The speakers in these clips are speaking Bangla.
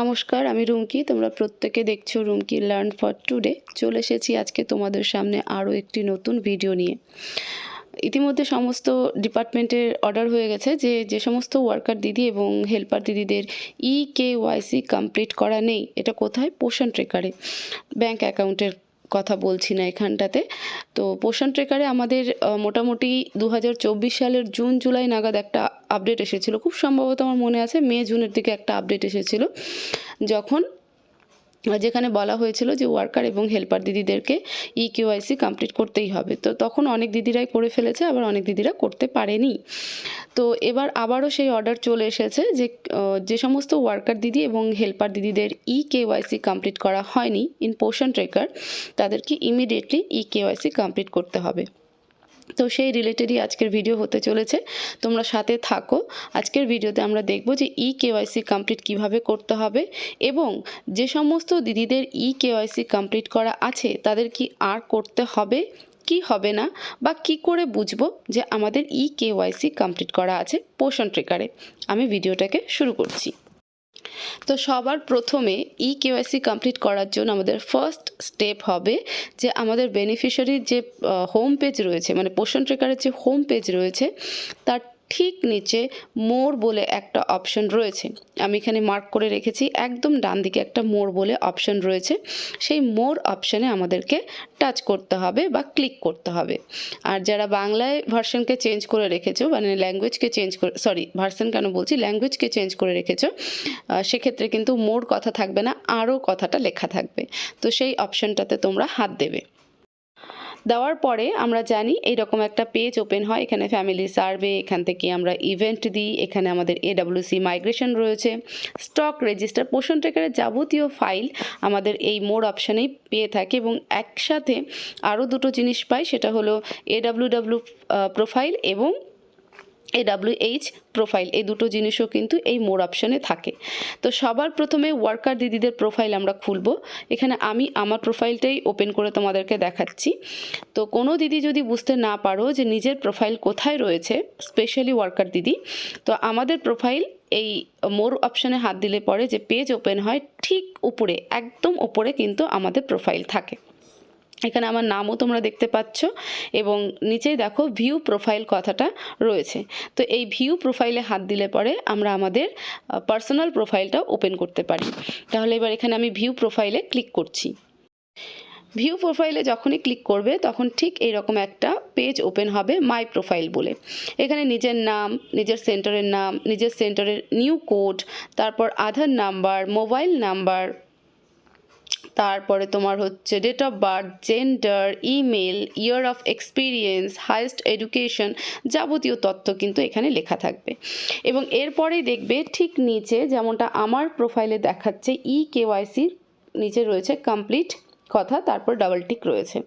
নমস্কার, আমি রুমকি। তোমরা প্রত্যেকে দেখছ রুমকি লার্ন ফর টুডে। চলে এসেছি আজকে তোমাদের সামনে আরও একটি নতুন ভিডিও নিয়ে। ইতিমধ্যে সমস্ত ডিপার্টমেন্টের অর্ডার হয়ে গেছে যে যে সমস্ত ওয়ার্কার দিদি এবং হেল্পার দিদিদের ই কে ওয়াইসি কমপ্লিট করা নেই। এটা কোথায়? পোষণ ট্রেকারে। ব্যাংক অ্যাকাউন্টের কথা বলছি না এখানটাতে। তো পোষণ ট্রেকারে আমাদের মোটামুটি দু হাজার চব্বিশ সালের জুন, জুলাই নাগাদ একটা আপডেট এসেছিল। খুব সম্ভবত আমার মনে আছে মে, জুনের দিকে একটা আপডেট এসেছিল। যখন যেখানে বলা হয়েছিল যে ওয়ার্কার এবং হেল্পার দিদিদেরকে ই কিউআইসি কমপ্লিট করতেই হবে। তো তখন অনেক দিদিরাই করে ফেলেছে, আবার অনেক দিদিরা করতে পারেনি। তো এবার আবারও সেই অর্ডার চলে এসেছে যে যে সমস্ত ওয়ার্কার দিদি এবং হেল্পার দিদিদের ই কেওয়াইসি কমপ্লিট করা হয়নি ইন পোষণ ট্রেকার তাদেরকে ইমিডিয়েটলি ই কেওয়াইসি কমপ্লিট করতে হবে। তো সেই রিলেটেডই আজকের ভিডিও হতে চলেছে। তোমরা সাথে থাকো। আজকের ভিডিওতে আমরা দেখব যে ই কেওয়াইসি কমপ্লিট কীভাবে করতে হবে এবং যে সমস্ত দিদিদের ই কেওয়াইসি কমপ্লিট করা আছে, তাদের কি আর করতে হবে, কি হবে না বা কি করে বুঝব যে আমাদের ই কেওয়াইসি কমপ্লিট করা আছে পোষণ ট্রেকারে আমি ভিডিওটাকে শুরু করছি। তো সবার প্রথমে ই কেওয়াইসি কমপ্লিট করার জন্য আমাদের ফার্স্ট স্টেপ হবে যে আমাদের বেনিফিশিয়ারির যে হোম পেজ রয়েছে মানে পোষণ ট্রেকারের যে হোম পেজ রয়েছে, তার ঠিক নিচে মোর বলে একটা অপশন রয়েছে। আমি এখানে মার্ক করে রেখেছি, একদম ডান দিকে একটা মোর বলে অপশন রয়েছে। সেই মোর অপশানে আমাদেরকে টাচ করতে হবে বা ক্লিক করতে হবে। আর যারা বাংলায় ভার্সনকে চেঞ্জ করে রেখেছো মানে ল্যাঙ্গুয়েজকে চেঞ্জ করে সরি ভার্সন কেন বলছি ল্যাঙ্গুয়েজকে চেঞ্জ করে রেখেছো সেক্ষেত্রে কিন্তু মোর কথা থাকবে না, আরও কথাটা লেখা থাকবে। তো সেই অপশনটাতে তোমরা হাত দেবে। দেওয়ার পরে আমরা জানি এইরকম একটা পেজ ওপেন হয়, এখানে ফ্যামিলি সার্ভে এখান থেকে আমরা ইভেন্ট দিই, এখানে আমাদের এডাব্লিউসি মাইগ্রেশন রয়েছে স্টক রেজিস্টার পোষণ ট্রেকারের যাবতীয় ফাইল আমাদের এই মোড অপশানেই পেয়ে থাকে এবং একসাথে আরও দুটো জিনিস পাই, সেটা হলো এডাব্লিউডাব্লিউ প্রোফাইল এবং এইচ প্রোফাইল এই দুটো জিনিসও কিন্তু এই মোর অপশানে থাকে। তো সবার প্রথমে ওয়ার্কার দিদিদের প্রোফাইল আমরা খুলব। এখানে আমি আমার প্রোফাইলটাই ওপেন করে তোমাদেরকে দেখাচ্ছি। তো কোনো দিদি যদি বুঝতে না পারো যে নিজের প্রোফাইল কোথায় রয়েছে স্পেশালি ওয়ার্কার দিদি, তো আমাদের প্রোফাইল এই মোর অপশানে হাত দিলে পরে যে পেজ ওপেন হয়, ঠিক উপরে, একদম উপরে কিন্তু আমাদের প্রোফাইল থাকে। এখানে আমার নামও তোমরা দেখতে পাচ্ছ এবং নিচেই দেখো ভিউ প্রোফাইল কথাটা রয়েছে। তো এই ভিউ প্রোফাইলে হাত দিলে পরে আমরা আমাদের পার্সোনাল প্রোফাইলটা ওপেন করতে পারি। তাহলে এবার এখানে আমি ভিউ প্রোফাইলে ক্লিক করছি। ভিউ প্রোফাইলে যখনই ক্লিক করবে, তখন ঠিক এইরকম একটা পেজ ওপেন হবে মাই প্রোফাইল বলে। এখানে নিজের নাম, নিজের সেন্টারের নাম, নিজের সেন্টারের নিউ কোড তারপর আধার নাম্বার মোবাইল নাম্বার তারপরে তোমার হচ্ছে date of birth gender email year of experience highest education যাবতীয় তথ্য কিন্তু এখানে লেখা থাকবে। এবং এরপরেই দেখবে ঠিক নিচে যেমনটা আমার প্রোফাইলে দেখাচ্ছে ই কেওয়াইসির নিচে রয়েছে কমপ্লিট কথা, তারপর ডাবল টিক রয়েছে।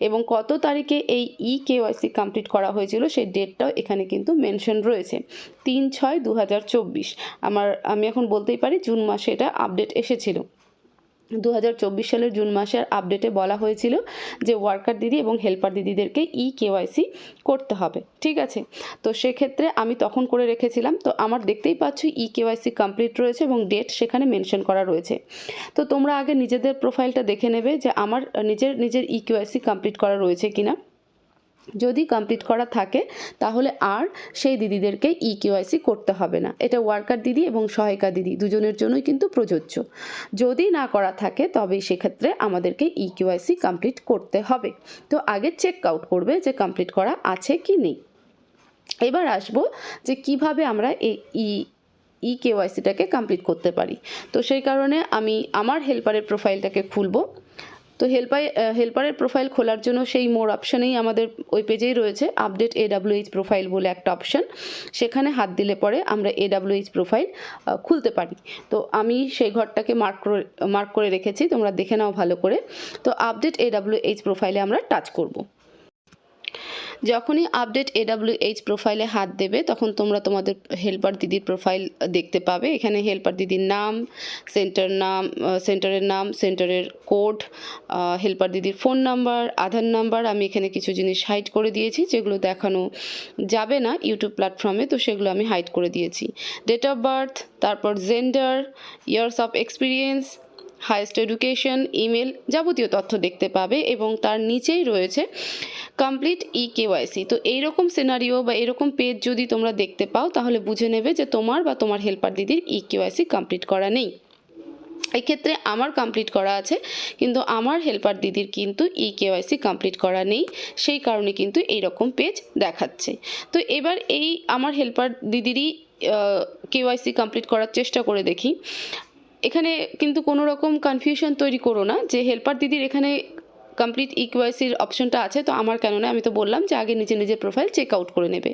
এবং কত তারিখে এই ই কেওয়াইসি কমপ্লিট করা হয়েছিল সেই ডেটটাও এখানে কিন্তু মেনশন রয়েছে। তিন ছয় দু আমার, আমি এখন বলতেই পারি জুন মাসে এটা আপডেট এসেছিল। দু হাজার চব্বিশ সালের জুন মাসের আপডেটে বলা হয়েছিল যে ওয়ার্কার দিদি এবং হেল্পার দিদিদেরকে ই কেওয়াইসি করতে হবে, ঠিক আছে? তো সেক্ষেত্রে আমি তখন করে রেখেছিলাম, তো আমার দেখতেই পাচ্ছ ই কেওয়াইসি কমপ্লিট রয়েছে এবং ডেট সেখানে মেনশন করা রয়েছে। তো তোমরা আগে নিজেদের প্রোফাইলটা দেখে নেবে যে আমার নিজের নিজের ই কেওয়াইসি কমপ্লিট করা রয়েছে কিনা। যদি কমপ্লিট করা থাকে, তাহলে আর সেই দিদিদেরকে ই কেওয়াইসি করতে হবে না। এটা ওয়ার্কার দিদি এবং সহায়িকা দিদি, দুজনের জন্যই কিন্তু প্রযোজ্য। যদি না করা থাকে তবে সেক্ষেত্রে আমাদেরকে ই কেওয়াইসি কমপ্লিট করতে হবে। তো আগে চেক আউট করবে যে কমপ্লিট করা আছে কি নেই। এবার আসব যে কীভাবে আমরা এই ই ই কেওয়াইসিটাকে কমপ্লিট করতে পারি। তো সেই কারণে আমি আমার হেল্পারের প্রোফাইলটাকে খুলবো। তো হেল্পার হেল্পারের প্রোফাইল খোলার জন্য সেই মোর অপশানেই আমাদের ওই পেজেই রয়েছে আপডেট এডাব্লিউএইচ প্রোফাইল বলে একটা অপশান সেখানে হাত দিলে পরে আমরা এডাব্লিউএইচ প্রোফাইল খুলতে পারি। তো আমি সেই ঘরটাকে মার্ক করে মার্ক করে রেখেছি, তোমরা দেখে নাও ভালো করে। তো আপডেট এডাব্লিউএইচ প্রোফাইলে আমরা টাচ করব। যখনই আপডেট এডাব্লিউএইচ প্রোফাইলে হাত দেবে, তখন তোমরা তোমাদের হেল্পার দিদির প্রোফাইল দেখতে পাবে। এখানে হেল্পার দিদির নাম সেন্টার নাম সেন্টারের নাম সেন্টারের কোড হেল্পার দিদির ফোন নাম্বার আধার নাম্বার আমি এখানে কিছু জিনিস হাইড করে দিয়েছি, যেগুলো দেখানো যাবে না ইউটিউব প্ল্যাটফর্মে তো সেগুলো আমি হাইড করে দিয়েছি। ডেট অফ বার্থ তারপর gender years of experience highest education, email যাবতীয় তথ্য দেখতে পাবে এবং তার নিচেই রয়েছে কমপ্লিট ই কেওয়াইসি তো এইরকম সিনারিও বা এরকম পেজ যদি তোমরা দেখতে পাও, তাহলে বুঝে নেবে যে তোমার বা তোমার হেল্পার দিদির ই কেওয়াইসি কমপ্লিট করা নেই। এক্ষেত্রে আমার কমপ্লিট করা আছে, কিন্তু আমার হেল্পার দিদির কিন্তু ই কেওয়াইসি কমপ্লিট করা নেই। সেই কারণে কিন্তু এই রকম পেজ দেখাচ্ছে। তো এবার এই আমার হেল্পার দিদিরই কেওয়াইসি কমপ্লিট করার চেষ্টা করে দেখি। এখানে কিন্তু কোনো রকম কনফিউশন তৈরি করো না, যে হেল্পার দিদির এখানে কমপ্লিট ইকুয়াইসির অপশনটা আছে, তো আমার কেন আমি তো বললাম যে আগে নিজে নিজের প্রোফাইল চেক আউট করে নেবে।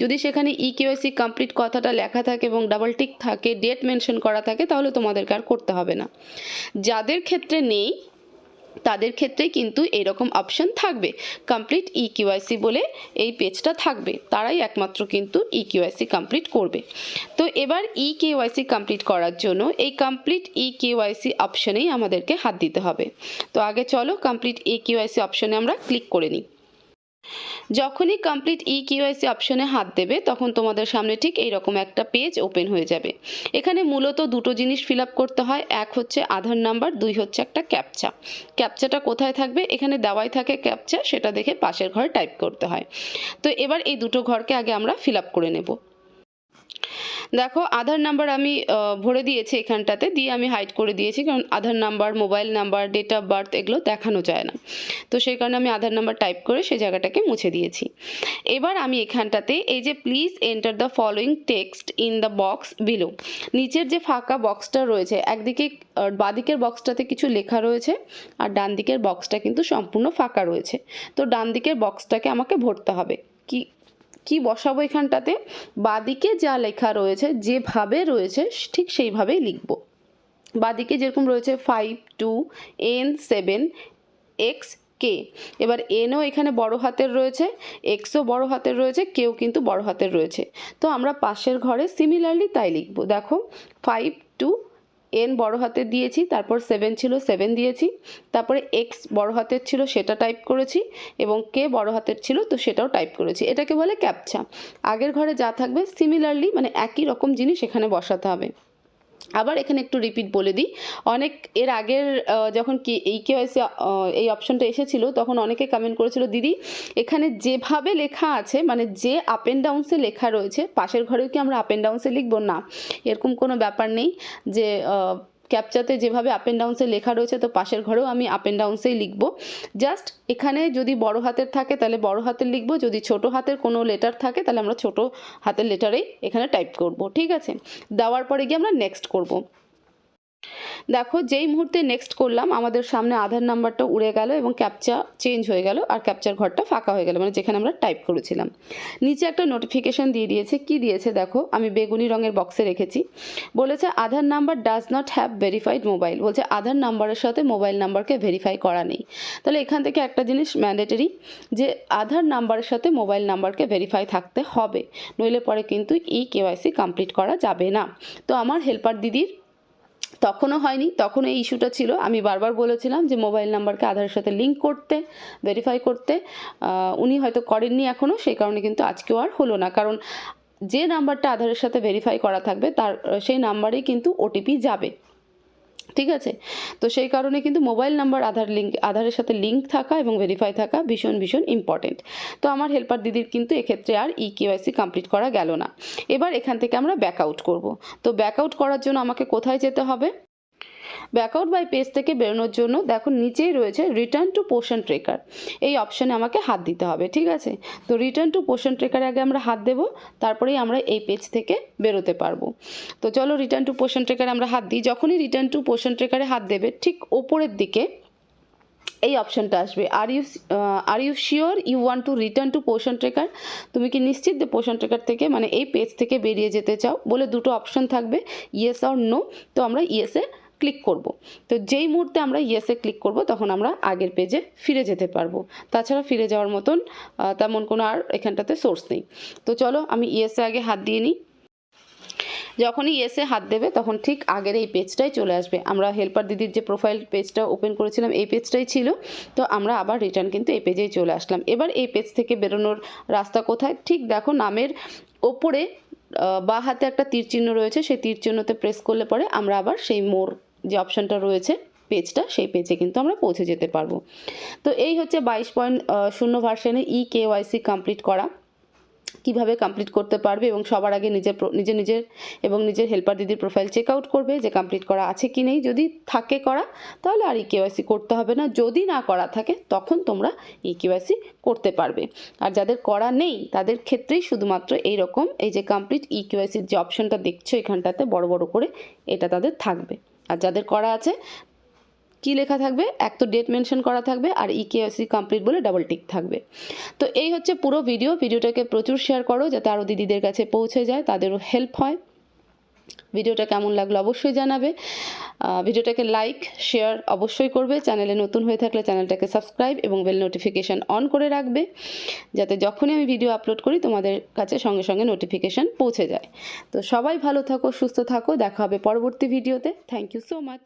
যদি সেখানে ই কেওয়াইসি কমপ্লিট কথাটা লেখা থাকে এবং ডাবল টিক থাকে ডেট মেনশন করা থাকে, তাহলে তোমাদেরকে আর করতে হবে না। যাদের ক্ষেত্রে নেই তাদের ক্ষেত্রে কিন্তু এরকম অপশন থাকবে। কমপ্লিট ই কিউআইসি বলে এই পেজটা থাকবে। তারাই একমাত্র কিন্তু ই কিউআইসি কমপ্লিট করবে। তো এবার ই কেওয়াইসি কমপ্লিট করার জন্য এই কমপ্লিট ই কেওয়াইসি অপশনেই আমাদেরকে হাত দিতে হবে। তো আগে চলো কমপ্লিট ই কেওয়াইসি অপশনে আমরা ক্লিক করে নিই। যখনই কমপ্লিট ই কিউআইসি অপশনে হাত দেবে, তখন তোমাদের সামনে ঠিক এইরকম একটা পেজ ওপেন হয়ে যাবে। এখানে মূলত দুটো জিনিস ফিল করতে হয়। এক হচ্ছে আধার নাম্বার দুই হচ্ছে একটা ক্যাপচা ক্যাপচাটা কোথায় থাকবে? এখানে দেওয়াই থাকে ক্যাপচা সেটা দেখে পাশের ঘর টাইপ করতে হয়। তো এবার এই দুটো ঘরকে আগে আমরা ফিল করে নেব। দেখো, আধার নাম্বার আমি ভরে দিয়েছি এখানটাতে, দিয়ে আমি হাইড করে দিয়েছি, কারণ Aadhaar number mobile number date of birth এগুলো দেখানো যায় না। তো সেই কারণে আমি আধার নাম্বার টাইপ করে সেই জায়গাটাকে মুছে দিয়েছি। এবার আমি এখানটাতে, এই যে please enter the following text in the box below নিচের যে ফাঁকা বক্সটা রয়েছে, একদিকে বাঁদিকের বক্সটাতে কিছু লেখা রয়েছে, আর ডান দিকের বক্সটা কিন্তু সম্পূর্ণ ফাঁকা রয়েছে। তো ডান দিকের বক্সটাকে আমাকে ভরতে হবে। কি কি বসাবো এখানটাতে? বাদিকে যা লেখা রয়েছে, যেভাবে রয়েছে, ঠিক সেইভাবেই লিখব। বাদিকে যেরকম রয়েছে five two N seven X K এবার এনও এখানে বড় হাতের রয়েছে এক্সও বড় হাতের রয়েছে কেউ কিন্তু বড় হাতের রয়েছে। তো আমরা পাশের ঘরে সিমিলারলি তাই লিখব। দেখো ফাইভ টু এন বড় হাতের দিয়েছি, তারপর সেভেন ছিল সেভেন দিয়েছি, তারপরে এক্স বড় হাতের ছিল, সেটা টাইপ করেছি এবং কে বড় হাতের ছিল, তো সেটাও টাইপ করেছি। এটাকে বলে ক্যাপচা আগের ঘরে যা থাকবে সিমিলারলি মানে একই রকম জিনিস এখানে বসাতে হবে। আবার এখানে একটু রিপিট বলে দিই। অনেক এর আগের যখন কি, এই কেওয়াইসি এই অপশনটা এসেছিল, তখন অনেকে কমেন্ট করেছিল, দিদি, এখানে যেভাবে লেখা আছে মানে যে আপ অ্যান্ড ডাউন্সে লেখা রয়েছে, পাশের ঘরেও কি আমরা আপ অ্যান্ড ডাউন্সে লিখব? না, এরকম কোনো ব্যাপার নেই যে ক্যাপচাতে যেভাবে আপ অ্যান্ড ডাউনসে লেখা রয়েছে, তো পাশের ঘরেও আমি আপ অ্যান্ড ডাউনসেই লিখব। জাস্ট এখানে যদি বড় হাতের থাকে, তাহলে বড় হাতের লিখব। যদি ছোট হাতের কোনো লেটার থাকে, তাহলে আমরা ছোট হাতের লেটারেই এখানে টাইপ করব, ঠিক আছে? দেওয়ার পরে গিয়ে আমরা নেক্সট করব। দেখো, যেই মুহূর্তে নেক্সট করলাম, আমাদের সামনে আধার নাম্বারটা উড়ে গেল এবং ক্যাপচা চেঞ্জ হয়ে গেল আর ক্যাপচার ঘরটা ফাঁকা হয়ে গেল মানে যেখানে আমরা টাইপ করেছিলাম। নিচে একটা নোটিফিকেশন দিয়ে দিয়েছে, কি দিয়েছে দেখো, আমি বেগুনি রঙের বক্সে রেখেছি। বলেছে, Aadhaar number does not have verified mobile বলছে, আধার নাম্বারের সাথে মোবাইল নাম্বারকে ভেরিফাই করা নেই। তাহলে এখান থেকে একটা জিনিস ম্যান্ডেটরি যে আধার নাম্বারের সাথে মোবাইল নাম্বারকে ভেরিফাই থাকতে হবে, নইলে পরে কিন্তু ই কেওয়াইসি কমপ্লিট করা যাবে না। তো আমার হেল্পার দিদির তখনও হয়নি তখন এই ইস্যুটা ছিল। আমি বারবার বলেছিলাম যে মোবাইল নাম্বারকে আধারের সাথে লিঙ্ক করতে ভেরিফাই করতে উনি হয়তো করেননি এখনও সেই কারণে কিন্তু আজকেও আর হলো না। কারণ যে নাম্বারটা আধারের সাথে ভেরিফাই করা থাকবে, তার, সেই নাম্বারেই কিন্তু ওটিপি যাবে। ঠিক আছে? তো সেই কারণে কিন্তু মোবাইল নাম্বার, আধার লিঙ্ক আধারের সাথে লিঙ্ক থাকা এবং ভেরিফাই থাকা ভীষণ ভীষণ ইম্পর্টেন্ট তো আমার হেল্পার দিদির কিন্তু এক্ষেত্রে আর ই কেওয়াইসি কমপ্লিট করা গেল না। এবার এখান থেকে আমরা ব্যাক আউট করব। তো ব্যাক আউট করার জন্য আমাকে কোথায় যেতে হবে? ব্যাকআউট বাই পেজ থেকে বেরোনোর জন্য দেখো নিচেই রয়েছে রিটার্ন টু পোষণ ট্রেকার এই অপশানে আমাকে হাত দিতে হবে, ঠিক আছে? তো রিটার্ন টু পোষণ ট্রেকারে আগে আমরা হাত দেবো, তারপরেই আমরা এই পেজ থেকে বেরোতে পারব। তো চলো রিটার্ন টু পোষণ ট্রেকারে আমরা হাত দিই। যখনই রিটার্ন টু পোষণ ট্রেকারে হাত দেবে, ঠিক ওপরের দিকে এই অপশানটা আসবে। Are you are you sure you want to return to Poshan tracker তুমি কি নিশ্চিত যে পোষণ ট্রেকার থেকে মানে এই পেজ থেকে বেরিয়ে যেতে চাও? বলে দুটো অপশন থাকবে ইয়েস আর নো তো আমরা ইয়েসে ক্লিক করব। তো যেই মুহূর্তে আমরা ইয়েসে ক্লিক করব, তখন আমরা আগের পেজে ফিরে যেতে পারব। তাছাড়া ফিরে যাওয়ার মতন তেমন কোনো আর এখানটাতে সোর্স নেই। তো চলো আমি ইয়েসে আগে হাত দিয়ে নিই যখনই ইয়েসে হাত দেবে, তখন ঠিক আগের এই পেজটাই চলে আসবে। আমরা হেল্পার দিদির যে প্রোফাইল পেজটা ওপেন করেছিলাম, এই পেজটাই ছিল। তো আমরা আবার রিটার্ন কিন্তু এই পেজেই চলে আসলাম। এবার এই পেজ থেকে বেরোনোর রাস্তা কোথায়? ঠিক দেখো নামের ওপরে বাঁ হাতে একটা তীর চিহ্ন রয়েছে, সেই তীর চিহ্নতে প্রেস করলে পরে আমরা আবার সেই মোর যে অপশানটা রয়েছে পেজটা সেই পেজে কিন্তু আমরা পৌঁছে যেতে পারব। তো এই হচ্ছে বাইশ পয়েন্ট শূন্য ভার্সনে ই কেওয়াইসি কমপ্লিট করা। কীভাবে কমপ্লিট করতে পারবে এবং সবার আগে নিজের প্র- নিজের এবং নিজের হেল্পার দিদির প্রোফাইল চেক আউট করবে যে কমপ্লিট করা আছে কি নেই। যদি থাকে করা, তাহলে আর ই কেওয়াইসি করতে হবে না। যদি না করা থাকে, তখন তোমরা ই কেওয়াইসি করতে পারবে। আর যাদের করা নেই, তাদের ক্ষেত্রেই শুধুমাত্র এই রকম এই যে কমপ্লিট ই কেওয়াইসির যে অপশনটা দেখছ এখানটাতে বড় বড় করে, এটা তাদের থাকবে। আর যাদের করা আছে, কি লেখা থাকবে? এক তো ডেট মেনশন করা থাকবে আর ই কেওয়াইসি কমপ্লিট বলে ডাবল টিক থাকবে। তো এই হচ্ছে পুরো ভিডিও ভিডিওটাকে প্রচুর শেয়ার করো যাতে আরও দিদিদের কাছে পৌঁছে যায়, তাদেরও হেল্প হয়। ভিডিওটা কেমন লাগল অবশ্যই জানাবে। ভিডিওটাকে লাইক শেয়ার অবশ্যই করবে। চ্যানেলে নতুন হয়ে থাকলে চ্যানেলটাকে সাবস্ক্রাইব এবং বেল নোটিফিকেশান অন করে রাখবে। যাতে যখনই আমি ভিডিও আপলোড করি, তোমাদের কাছে সঙ্গে সঙ্গে নোটিফিকেশান পৌঁছে যায়। তো সবাই ভালো থাকো, সুস্থ থাকো। দেখা হবে পরবর্তী ভিডিওতে থ্যাংক ইউ সো মাচ